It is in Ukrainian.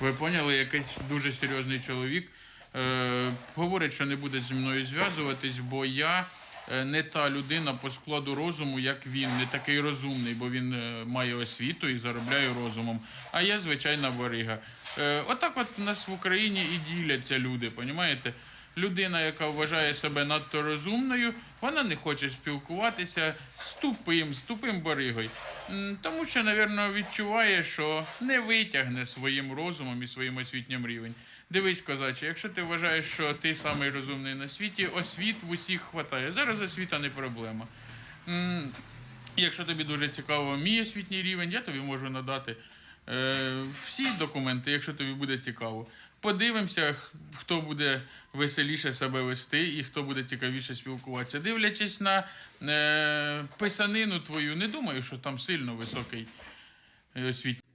Ви поняли, якийсь дуже серйозний чоловік е, говорить, що не буде зі мною зв'язуватись, бо я е, не та людина по складу розуму, як він, не такий розумний, бо він е, має освіту і заробляє розумом. А я звичайна воріга. Е, отак от у нас в Україні і діляться люди, понімаєте? Людина, яка вважає себе надто розумною, вона не хоче спілкуватися з тупим, з тупим баригою. Тому що, напевно, відчуває, що не витягне своїм розумом і своїм освітнім рівень. Дивись, козаче, якщо ти вважаєш, що ти самий розумний на світі, освіт в усіх хватає. Зараз освіта не проблема. Якщо тобі дуже цікаво мій освітній рівень, я тобі можу надати всі документи, якщо тобі буде цікаво. Подивимося, хто буде веселіше себе вести і хто буде цікавіше спілкуватися. Дивлячись на е, писанину твою, не думаю, що там сильно високий е, освіт.